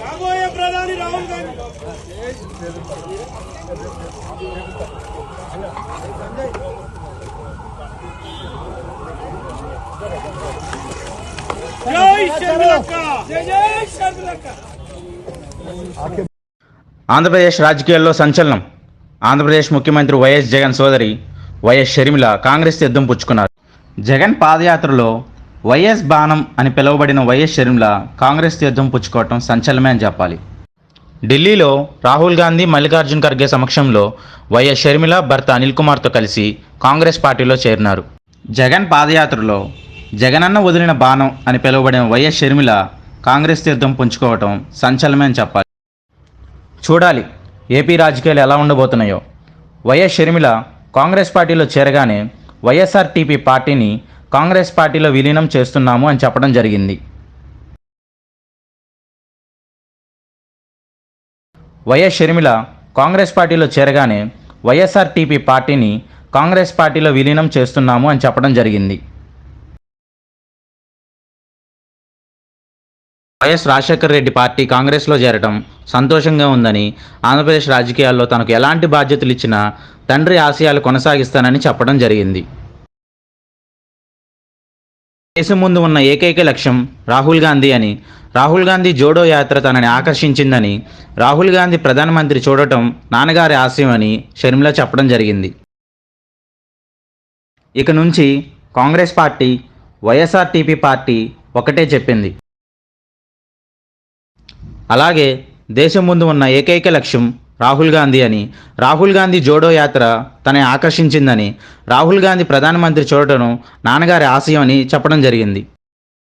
కాబోయే ప్రధాని రాహుల్ గాంధీ. ఆంధ్రప్రదేశ్ రాజకీయాల్లో సంచలనం. ఆంధ్రప్రదేశ్ ముఖ్యమంత్రి వైఎస్ జగన్ సోదరి వైఎస్ షర్మిల కాంగ్రెస్ యుద్ధం పుచ్చుకున్నారు. జగన్ పాదయాత్రలో వైఎస్ బాణం అని పిలువబడిన వైఎస్ షర్మిల కాంగ్రెస్ యుద్ధం పుచ్చుకోవటం సంచలనమే అని చెప్పాలి. ఢిల్లీలో రాహుల్ గాంధీ మల్లికార్జున్ ఖర్గే సమక్షంలో వైఎస్ షర్మిల భర్త అనిల్ కుమార్తో కలిసి కాంగ్రెస్ పార్టీలో చేరినారు. జగన్ పాదయాత్రలో జగనన్న వదిలిన బాణం అని పిలువబడిన వైఎస్ షర్మిల కాంగ్రెస్ తీర్థం పుంజుకోవటం సంచలనమే అని చెప్పాలి. చూడాలి ఏపీ రాజకీయాలు ఎలా ఉండబోతున్నాయో. వైఎస్ షర్మిల కాంగ్రెస్ పార్టీలో చేరగానే వైఎస్ఆర్టీపీ పార్టీని కాంగ్రెస్ పార్టీలో విలీనం చేస్తున్నాము అని చెప్పడం జరిగింది. వైఎస్ షర్మిల కాంగ్రెస్ పార్టీలో చేరగానే వైఎస్ఆర్టీపీ పార్టీని కాంగ్రెస్ పార్టీలో విలీనం చేస్తున్నాము అని చెప్పడం జరిగింది. వైఎస్ రాజశేఖర రెడ్డి పార్టీ కాంగ్రెస్లో చేరటం సంతోషంగా ఉందని ఆంధ్రప్రదేశ్ రాజకీయాల్లో తనకు ఎలాంటి బాధ్యతలు ఇచ్చినా తండ్రి ఆశయాలు కొనసాగిస్తానని చెప్పడం జరిగింది. దేశం ముందు ఉన్న ఏకైక లక్ష్యం రాహుల్ గాంధీ అని. రాహుల్ గాంధీ జోడో యాత్ర తనని ఆకర్షించిందని రాహుల్ గాంధీ ప్రధానమంత్రి చూడటం నాన్నగారి ఆశయం అని షర్మిల చెప్పడం జరిగింది. ఇక నుంచి కాంగ్రెస్ పార్టీ వైఎస్ఆర్టీపీ పార్టీ ఒకటే చెప్పింది. అలాగే దేశం ముందు ఉన్న ఏకైక లక్ష్యం రాహుల్ గాంధీ అని. రాహుల్ గాంధీ జోడో యాత్ర తనని ఆకర్షించిందని. రాహుల్ గాంధీ ప్రధానమంత్రి చూడటం నాన్నగారి ఆశయం అని చెప్పడం జరిగింది.